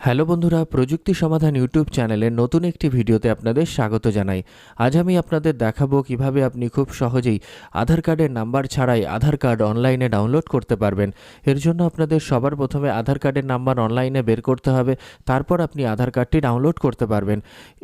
Hello বন্ধুরা, প্রযুক্তি সমাধান ইউটিউব চ্যানেলের নতুন একটি ভিডিওতে আপনাদের স্বাগত জানাই। আজ আমি আপনাদের দেখাবো কীভাবে আপনি খুব সহজেই আধার কার্ডের নাম্বার ছাড়াই আধার কার্ড অনলাইনে ডাউনলোড করতে পারবেন। এর জন্য আপনাদের সবার প্রথমে আধার কার্ডের নাম্বার অনলাইনে বের করতে হবে, তারপর আপনি আধার কার্ডটি ডাউনলোড করতে পারবেন।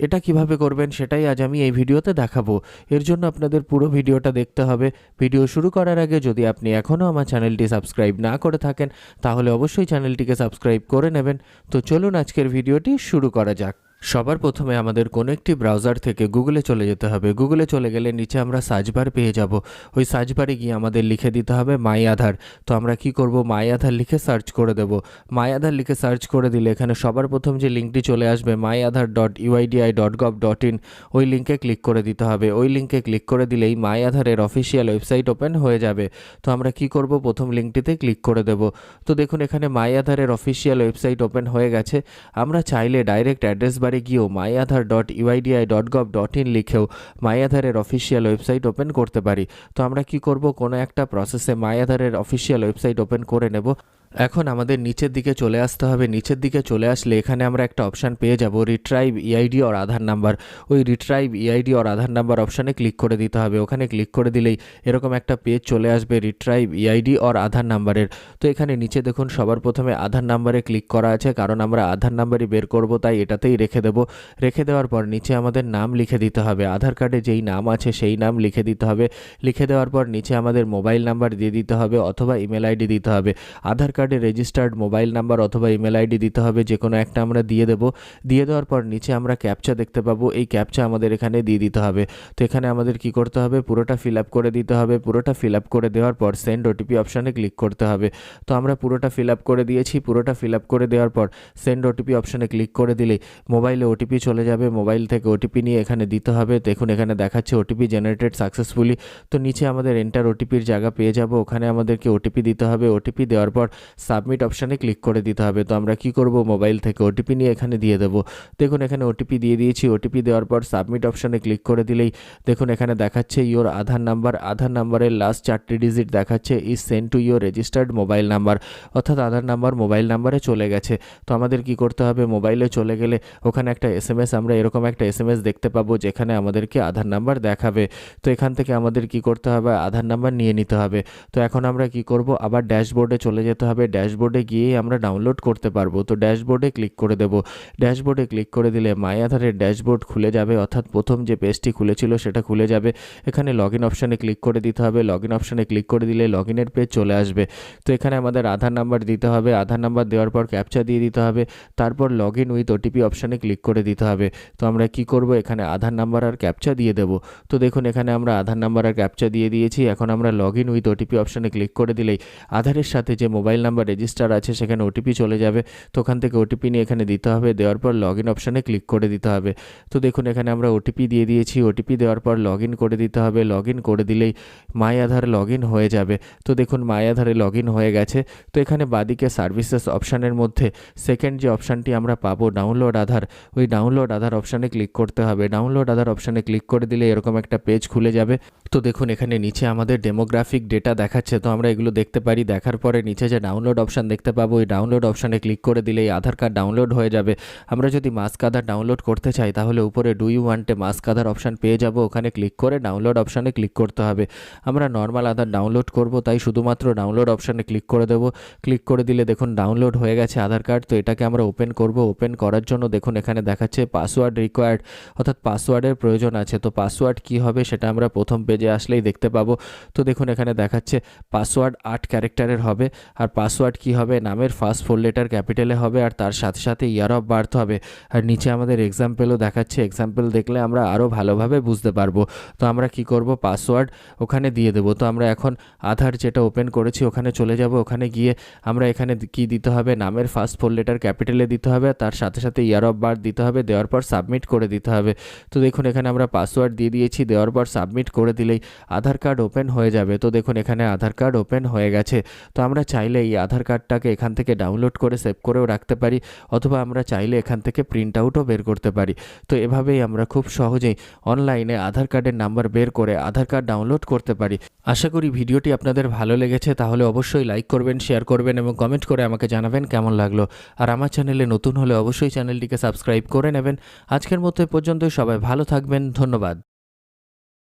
এটা কীভাবে করবেন সেটাই আজ আমি এই ভিডিওতে দেখাবো। এর জন্য আপনাদের পুরো ভিডিওটা দেখতে হবে। ভিডিও শুরু করার আগে যদি আপনি এখনও আমার চ্যানেলটি সাবস্ক্রাইব না করে থাকেন, তাহলে অবশ্যই চ্যানেলটিকে সাবস্ক্রাইব করে নেবেন। তো চলুন আজকের ভিডিওটি শুরু করা যাক। সবার প্রথমে আমাদের কোনো একটি ব্রাউজার থেকে গুগলে চলে যেতে হবে। গুগলে চলে গেলে নিচে আমরা সার্চ বার পেয়ে যাব। ওই সার্চ বারে গিয়ে আমাদের লিখে দিতে হবে মাই আধার তো আমরা কি করব? মাই আধার লিখে সার্চ করে দেব। মাই আধার লিখে সার্চ করে দিলে এখানে সবার প্রথম যে লিঙ্কটি চলে আসবে my Aadhaar dot UIDAI dot gov dot in ওই লিঙ্কে ক্লিক করে দিতে হবে। ওই লিঙ্কে ক্লিক করে দিলেই মাই আধারের অফিসিয়াল ওয়েবসাইট ওপেন হয়ে যাবে। তো আমরা কি করব? প্রথম লিঙ্কটিতে ক্লিক করে দেব। তো দেখুন এখানে মাই আধারের অফিসিয়াল ওয়েবসাইট ওপেন হয়ে গেছে। আমরা চাইলে ডাইরেক্ট অ্যাড্রেস বারে গিয়েও my Aadhaar dot UIDAI dot gov dot in লিখেও মাই আধারের অফিসিয়াল ওয়েবসাইট ওপেন করতে পারি। তো আমরা কি করব? কোনো একটা প্রসেসে মাই আধারের অফিসিয়াল ওয়েবসাইট ওপেন করে নেব। এখন আমাদের নিচের দিকে চলে আসতে হবে। নিচের দিকে চলে আসলে এখানে আমরা একটা অপশান পেয়ে যাব রিট্রাইভ ইআইডি আর আধার নাম্বার ওই রিট্রাইভ ইআইডি আর আধার নাম্বার অপশানে ক্লিক করে দিতে হবে। ওখানে ক্লিক করে দিলেই এরকম একটা পেজ চলে আসবে রিট্রাইভ ইআইডি আর আধার নাম্বারের তো এখানে নিচে দেখুন, সবার প্রথমে আধার নাম্বারে ক্লিক করা আছে, কারণ আমরা আধার নাম্বারই বের করব, তাই এটাতেই রেখে দেবো। রেখে দেওয়ার পর নিচে আমাদের নাম লিখে দিতে হবে। আধার কার্ডে যেই নাম আছে সেই নাম লিখে দিতে হবে। লিখে দেওয়ার পর নিচে আমাদের মোবাইল নাম্বার দিয়ে দিতে হবে অথবা ইমেল আইডি দিতে হবে। আধার কার্ডে রেজিস্টার্ড মোবাইল নাম্বার অথবা ইমেল আইডি দিতে হবে যে কোনো একটা আমরা দিয়ে দেবো। দিয়ে দেওয়ার পর নিচে আমরা ক্যাপচা দেখতে পাবো, এই ক্যাপচা আমাদের এখানে দিয়ে দিতে হবে। তো এখানে আমাদের কি করতে হবে? পুরোটা ফিল আপ করে দিতে হবে। পুরোটা ফিল আপ করে দেওয়ার পর সেন্ড ওটিপি অপশানে ক্লিক করতে হবে। তো আমরা পুরোটা ফিল আপ করে দিয়েছি। পুরোটা ফিল আপ করে দেওয়ার পর সেন্ড ওটিপি অপশানে ক্লিক করে দিলেই মোবাইলে ওটিপি চলে যাবে। মোবাইল থেকে ওটিপি নিয়ে এখানে দিতে হবে। দেখুন, এখানে দেখাচ্ছে ওটিপি জেনারেটেড সাকসেসফুলি তো নিচে আমাদের এন্টার ওটিপির জায়গা পেয়ে যাব। ওখানে আমাদেরকে ওটিপি দিতে হবে। ওটিপি দেওয়ার পর সাবমিট অপশানে ক্লিক করে দিতে হবে। তো আমরা কি করব? মোবাইল থেকে ওটিপি নিয়ে এখানে দিয়ে দেবো। দেখুন, এখানে ওটিপি দিয়ে দিয়েছি। ওটিপি দেওয়ার পর সাবমিট অপশানে ক্লিক করে দিলেই দেখুন, এখানে দেখাচ্ছে ইওর আধার নাম্বার আধার নাম্বারের লাস্ট চারটি ডিজিট দেখাচ্ছে is send to your registered mobile number অর্থাৎ আধার নাম্বার মোবাইল নাম্বারে চলে গেছে। তো আমাদের কি করতে হবে? মোবাইলে চলে গেলে ওখানে একটা এস আমরা এরকম একটা এস দেখতে পাবো, যেখানে আমাদেরকে আধার নাম্বার দেখাবে। তো এখান থেকে আমাদের কি করতে হবে? আধার নাম্বার নিয়ে নিতে হবে। তো এখন আমরা কি করব? আবার ড্যাশবোর্ডে চলে যেতে হবে। ড্যাশবোর্ডে গিয়েই আমরা ডাউনলোড করতে পারব। তো ড্যাশবোর্ডে ক্লিক করে দেবো। ড্যাশবোর্ডে ক্লিক করে দিলে মাই আধারের ড্যাশবোর্ড খুলে যাবে। অর্থাৎ প্রথম যে পেজটি খুলেছিল সেটা খুলে যাবে। এখানে লগ ইন অপশানে ক্লিক করে দিতে হবে। লগ ইন অপশানে ক্লিক করে দিলে লগ ইনের পেজ চলে আসবে। তো এখানে আমাদের আধার নাম্বার দিতে হবে। আধার নাম্বার দেওয়ার পর ক্যাপচা দিয়ে দিতে হবে। তারপর লগ ইন উইথ ওটিপি অপশানে ক্লিক করে দিতে হবে। তো আমরা কি করব? এখানে আধার নাম্বার আর ক্যাপচা দিয়ে দেব। তো দেখুন, এখানে আমরা আধার নাম্বার আর ক্যাপচা দিয়ে দিয়েছি। এখন আমরা লগ ইন উইথ ওটিপি অপশানে ক্লিক করে দিলেই আধারের সাথে যে মোবাইল নাম্বার রেজিস্টার আছে, সেখানে ওটিপি চলে যাবে। তো ওখান থেকে ওটিপি নিয়ে এখানে দিতে হবে, দেওয়ার পর লগ ইন অপশানে ক্লিক করে দিতে হবে। তো দেখুন, এখানে আমরা ওটিপি দিয়ে দিয়েছি। ওটিপি দেওয়ার পর লগ ইন করে দিতে হবে। লগ ইন করে দিলেই মাই আধার লগ ইন হয়ে যাবে। তো দেখুন মাই আধারে লগ ইন হয়ে গেছে। তো এখানে বাদিকে সার্ভিসেস অপশানের মধ্যে সেকেন্ড যে অপশানটি আমরা পাবো ডাউনলোড আধার ওই ডাউনলোড আধার অপশানে ক্লিক করতে হবে। ডাউনলোড আধার অপশানে ক্লিক করে দিলে এরকম একটা পেজ খুলে যাবে। তো দেখুন, এখানে নিচে আমাদের ডেমোগ্রাফিক ডেটা দেখাচ্ছে। তো আমরা এগুলো দেখতে পারি। দেখার পরে নিচে যে ডাউনলোড অপশান দেখতে পাবো। ওই ডাউনলোড অপশানে ক্লিক করে দিলেই আধার কার্ড ডাউনলোড হয়ে যাবে। আমরা যদি মাস্ক আধার ডাউনলোড করতে চাই, তাহলে উপরে do you want to mask Aadhaar option পেয়ে যাব। ওখানে ক্লিক করে ডাউনলোড অপশানে ক্লিক করতে হবে। আমরা নর্মাল আধার ডাউনলোড করব, তাই শুধুমাত্র ডাউনলোড অপশানে ক্লিক করে দেবো। ক্লিক করে দিলে দেখুন ডাউনলোড হয়ে গেছে আধার কার্ড তো এটাকে আমরা ওপেন করব। ওপেন করার জন্য দেখুন এখানে দেখাচ্ছে পাসওয়ার্ড রিকোয়ার্ড অর্থাৎ পাসওয়ার্ডের প্রয়োজন আছে। তো পাসওয়ার্ড কি হবে সেটা আমরা প্রথম পেজে আসলেই দেখতে পাবো। তো দেখুন এখানে দেখাচ্ছে পাসওয়ার্ড আট ক্যারেক্টারের হবে। আর পাসওয়ার্ড কি হবে? নামের ফার্স্ট ফোর লেটার ক্যাপিটালে হবে, আর তার সাথে সাথে ইয়ার অফ বার্থ হবে। আর নিচে আমাদের এক্সাম্পলও দেখাচ্ছে। এক্সাম্পল দেখলে আমরা আরও ভালোভাবে বুঝতে পারব। তো আমরা কি করব? পাসওয়ার্ড ওখানে দিয়ে দেবো। তো আমরা এখন আধার যেটা ওপেন করেছি, ওখানে চলে যাব। ওখানে গিয়ে আমরা এখানে কি দিতে হবে? নামের ফার্স্ট ফোর লেটার ক্যাপিটালে দিতে হবে, তার সাথে সাথে ইয়ার অফ বার্থ দিতে হবে, দেওয়ার পর সাবমিট করে দিতে হবে। তো দেখুন, এখানে আমরা পাসওয়ার্ড দিয়ে দিয়েছি, দেওয়ার পর সাবমিট করে দিলেই আধার কার্ড ওপেন হয়ে যাবে। তো দেখুন, এখানে আধার কার্ড ওপেন হয়ে গেছে। তো আমরা চাইলে এই আধার কার্ডটাকে এখান থেকে ডাউনলোড করে সেভ করেও রাখতে পারি, অথবা আমরা চাইলে এখান থেকে প্রিন্ট আউটও বের করতে পারি। তো এভাবেই আমরা খুব সহজেই অনলাইনে আধার কার্ডের নাম্বার বের করে আধার কার্ড ডাউনলোড করতে পারি। আশা করি ভিডিওটি আপনাদের ভালো লেগেছে, তাহলে অবশ্যই লাইক করবেন শেয়ার করবেন এবং কমেন্ট করে আমাকে জানাবেন কেমন লাগল। আর আমার চ্যানেলে নতুন হলে অবশ্যই চ্যানেলটিকে সাবস্ক্রাইব করে নেবেন। আজকের মতো এ পর্যন্তই, সবাই ভালো থাকবেন, ধন্যবাদ।